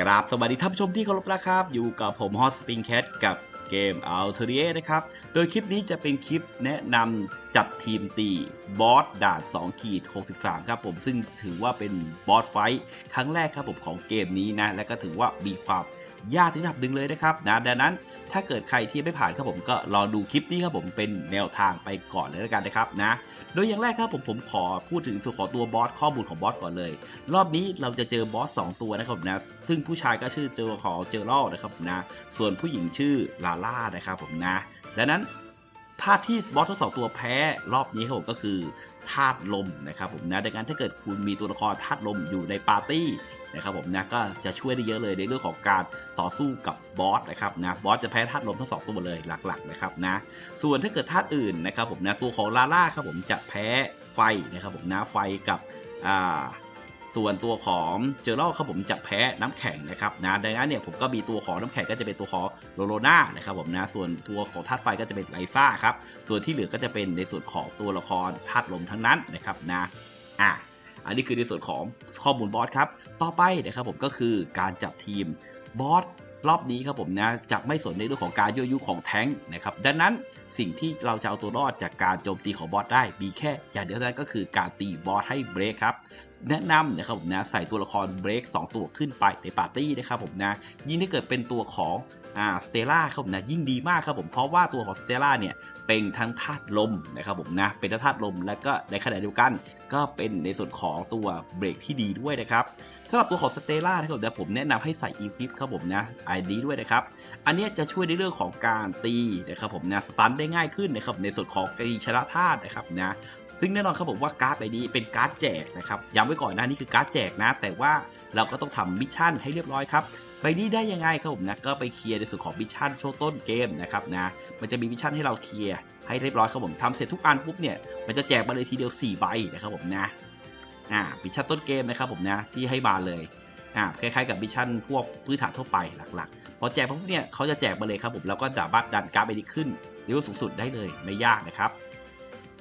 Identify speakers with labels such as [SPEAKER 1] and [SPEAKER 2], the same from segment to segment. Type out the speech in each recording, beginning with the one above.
[SPEAKER 1] กราบสวัสดีท่านผู้ชมที่เคารพนะครับ อยู่กับผมฮอตสปริงแคทกับเกม a l t e r i e นะครับ โดยคลิปนี้จะเป็นคลิปแนะนำจัดทีมตีบอสด่าน2ขีด63 ครับผมซึ่งถือว่าเป็นบอสไฟท์ครั้งแรกครับผมของเกมนี้นะ และก็ถือว่ามีความ ยากถึงระดับดึงเลยนะครับนะดังนั้นถ้าเกิดใครที่ไม่ผ่านครับผมก็รอดูคลิปนี้ครับผมเป็นแนวทางไปก่อนเลยแล้วกันนะครับนะโดยอย่างแรกครับผมผมขอพูดถึงส่วนของตัวบอสข้อมูลของบอสก่อนเลย รอบนี้เราจะเจอบอส2ตัวนะครับผมนะซึ่งผู้ชายก็ชื่อเจอขอเจอรอลนะครับผมนะส่วนผู้หญิงชื่อลาล่านะครับผมนะดังนั้น ธาตุที่บอสทั้งสองตัวแพ้รอบนี้ครับผมก็คือธาตุลมนะครับผมนะดังนั้นถ้าเกิดคุณมีตัวละครธาตุลมอยู่ในปาร์ตี้นะครับผมนะก็จะช่วยได้เยอะเลยในเรื่องของการต่อสู้กับบอสนะครับนะบอสจะแพ้ธาตุลมทั้งสองตัวเลยหลักๆนะครับนะส่วนถ้าเกิดธาตุอื่นนะครับผมนะตัวของลาล่าครับผมจะแพ้ไฟนะครับผมนะไฟกับอ่า ส่วนตัวของเจอร์ลครับผมจะแพ้น้ำแข็งนะครับนะดังนั้นเนี่ยผมก็มีตัวของน้ำแข็งก็จะเป็นตัวของโลโลนานะครับผมนะส่วนตัวของธาตุไฟก็จะเป็นไลซ่าครับส่วนที่เหลือก็จะเป็นในส่วนของตัวละครธาตุลมทั้งนั้นนะครับนะอะอันนี้คือในส่วนของข้อมูลบอสครับ ต่อไปนะครับผมก็คือการจับทีมบอสรอบนี้ครับผมนะจะไม่สนในเรื่องของการยั่วยุของแท้งนะครับ ดังนั้นสิ่งที่เราจะเอาตัวรอดจากการโจมตีของบอสได้ มีแค่อย่างเดียวเท่านั้นก็คือการตีบอสให้เบรกครับ แนะนำนะครับผมนะใส่ตัวละครเบรก2 ตัวขึ้นไปในปาร์ตี้นะครับผมนะยิ่งถ้าเกิดเป็นตัวของอ่าสเตล่าครับผมนะยิ่งดีมากครับผมเพราะว่าตัวของสเตล่าเนี่ยเป็นทั้งธาตุลมนะครับผมนะเป็นธาตุลมแล้วก็ในขณะเดียวกัน ก็เป็นในส่วนของตัวเบรกที่ดีด้วยนะครับสำหรับตัวของสเตล่านะครับเดี๋ยวผมแนะนำให้ใส่อีพิฟครับผมนะไอดีด้วยนะครับอันนี้จะช่วยในเรื่องของการตีนะครับผมนะสตันได้ง่ายขึ้นนะครับในส่วนของกรีชนะธาตุนะครับนะ ซึ่งแน่นอนครับผมว่าการ์ดใบนี้เป็นการ์ดแจกนะครับย้ำไว้ก่อนนะนี่คือการ์ดแจกนะ แต่ว่าเราก็ต้องทำมิชชั่นให้เรียบร้อยครับใบนี้ได้ยังไงครับผมนะก็ไปเคลียร์ในส่วนของมิชชั่นช่วงต้นเกมนะครับนะมันจะมีมิชชั่นให้เราเคลียร์ให้เรียบร้อยครับผมทำเสร็จทุกอันปุ๊บเนี่ยมันจะแจกมาเลยทีเดียว 4 ใบนะครับผมนะอ่ามิชชั่นต้นเกมนะครับผมนะที่ให้มาเลยอ่าคล้ายๆกับมิชชั่นพวกพื้นฐานทั่วไปหลักๆพอแจกปุ๊บเนี่ยเขาจะแจกมาเลยครับผมแล้วก็สามารถดันการ์ดไปนี้ขึ้นเลเวลสูงสุดได้เลยไม่ยากนะครับ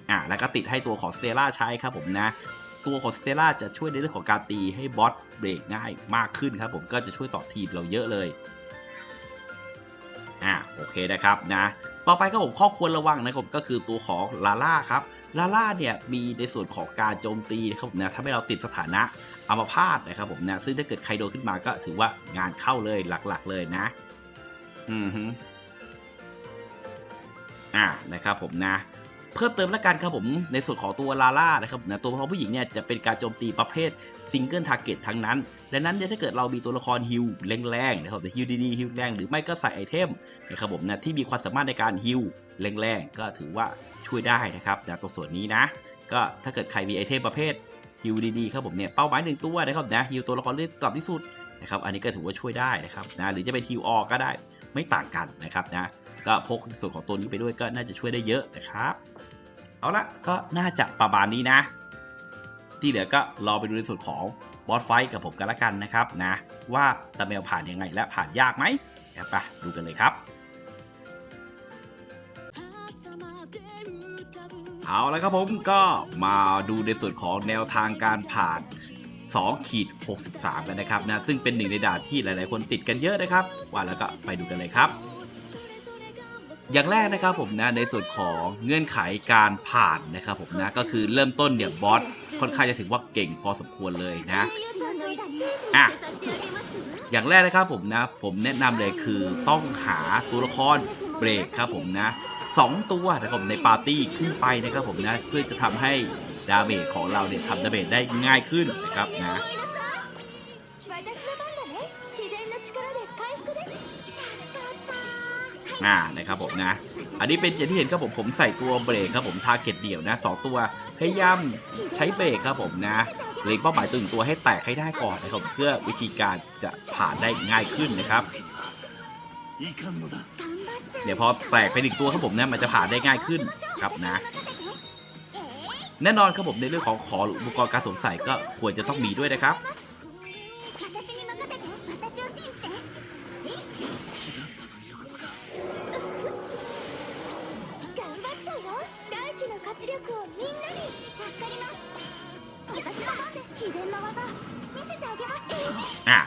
[SPEAKER 1] อ่าแล้วก็ติดให้ตัวของสเตล่าใช้ครับผมนะตัวของสเตล่าจะช่วยในเรื่องของการตีให้บอสเบรกง่ายมากขึ้นครับผมก็จะช่วยต่อทีมเราเยอะเลยอ่าโอเคนะครับนะต่อไปครับผมข้อควรระวังนะครับก็คือตัวของลาล่าครับลาล่าเนี่ยมีในส่วนของการโจมตีนะครับผมนะทำให้เราติดสถานะอัมพาตนะครับผมนะซึ่งถ้าเกิดใครโดนขึ้นมาก็ถือว่างานเข้าเลยหลักๆเลยนะอือฮึอ่านะครับผมนะ พิ่มเติมแล้วกันครับผมในส่วนของตัวลาล่านะครับนะตัวของผู้หญิงเนี่ยจะเป็นการโจมตีประเภทซิงเกิลทาร์เก็ตทั้งนั้นดังนั้นเนี่ยถ้าเกิดเรามีตัวละครฮิลแรงๆนะครับฮิลดีๆฮิลแรงหรือไม่ก็ใส่ไอเทมนะครับผมนะที่มีความสามารถในการฮิลแรงๆก็ถือว่าช่วยได้นะครับนะตัวส่วนนี้นะ ก็ถ้าเกิดใครมีไอเทมประเภทฮิลดีๆครับผมเนี่ยเป้าหมายหนึ่งตัวนะครับนะฮิลตัวละครเลือดต่ำที่สุดนะครับอันนี้ก็ถือว่าช่วยได้นะครับนะหรือจะเป็นฮิลออก็ได้ไม่ต่างกันนะครับนะก็พกส่วนของตัวนี้ไปด้วยก็น่าจะช่วยได้เยอะนะครับ เอาละก็น่าจะประมาณนี้นะ ที่เหลือก็รอไปดูในส่วนของบอสไฟท์กับผมกันละกันนะครับนะว่าตะเมลผ่านยังไงและผ่านยากไหมไปดูกันเลยครับเอาละครับผมก็มาดูในส่วนของแนวทางการผ่าน2ขีด63 กันนะครับนะซึ่งเป็นหนึ่งในด่านที่หลาย ๆ คนติดกันเยอะนะครับ ว่าแล้วก็ไปดูกันเลยครับ อย่างแรกนะครับผมนะในส่วนของเงื่อนไขการผ่านนะครับผมนะก็คือเริ่มต้นเนี่ยบอสค่อนข้างจะถือว่าเก่งพอสมควรเลยนะอะอย่างแรกนะครับผมนะผมแนะนำเลยคือต้องหาตัวละครเบรกครับผมนะสองตัวนะครับผมในปาร์ตี้ขึ้นไปนะครับผมนะเพื่อจะทำให้ดาเมจของเราเนี่ยทำดาเมจได้ง่ายขึ้นนะครับนะ อ่านะครับผมนะ อันนี้เป็นอย่างที่เห็นครับผมผมใส่ตัวเบรกครับผมทาร์เก็ตเดี่ยวนะสองตัวพยายามใช้เบรกครับผมนะเล็งเป้าหมายตึงตัวให้แตกให้ได้ก่อนนะครับเพื่อวิธีการจะผ่านได้ง่ายขึ้นนะครับเดี๋ยวพอแตกไปหนึ่งตัวครับผมนะมันจะผ่านได้ง่ายขึ้นครับนะ แน่นอนครับผมในเรื่องของขออุปกรณ์การสวมใส่ก็ควรจะต้องมีด้วยนะครับ อะ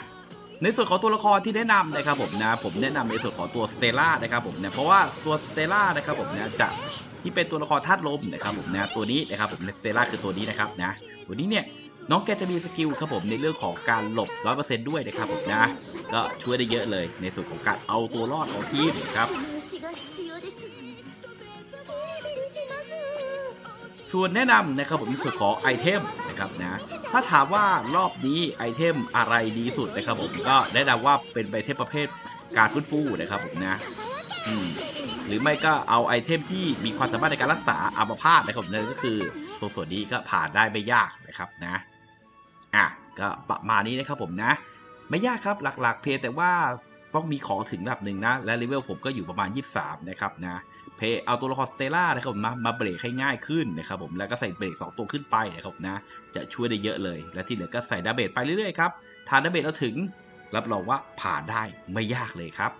[SPEAKER 1] ในส่วนของตัวละครที่แนะนำนะครับผมนะ ผมแนะนำในส่วนของตัวสเตล่านะครับผมนะเพราะว่าตัวสเตล่านะครับผมนะจะที่เป็นตัวละครธาตุลมนะครับผมนะตัวนี้นะครับผมสเตล่าคือตัวนี้นะครับนะตัวนี้เนี่ยน้องแกจะมีสกิลครับผมในเรื่องของการหลบ100%ด้วยนะครับผมนะก็ช่วยได้เยอะเลยในส่วนของการเอาตัวรอดของทีมครับ ส่วนแนะนำนะครับผมในส่วนของไอเทมนะครับนะถ้าถามว่ารอบนี้ไอเทมอะไรดีสุดนะครับผมก็แนะนำว่าเป็นไอเทมประเภทการฟื้นฟูนะครับผมนะอืมหรือไม่ก็เอาไอเทมที่มีความสามารถในการรักษาอัมพาตนะครับผมนั่นก็คือตัวส่วนนี้ก็ผ่านได้ไม่ยากนะครับนะอะก็ประมาณนี้นะครับผมนะ ไม่ยากครับหลักๆ เพียงแต่ว่า ต้องมีของถึงระดับหนึ่งนะ และเลเวลผมก็อยู่ประมาณ 23 นะครับนะเพเอาตัวละครสเตล่านะครับมามาเบรกให้ง่ายขึ้นนะครับผมแล้วก็ใส่เบรก 2 ตัวขึ้นไปนะครับนะจะช่วยได้เยอะเลย และที่เหลือก็ใส่ดาเบจไปเรื่อยๆครับทานดาเบจเราถึงรับรองว่าผ่านได้ไม่ยากเลยครับ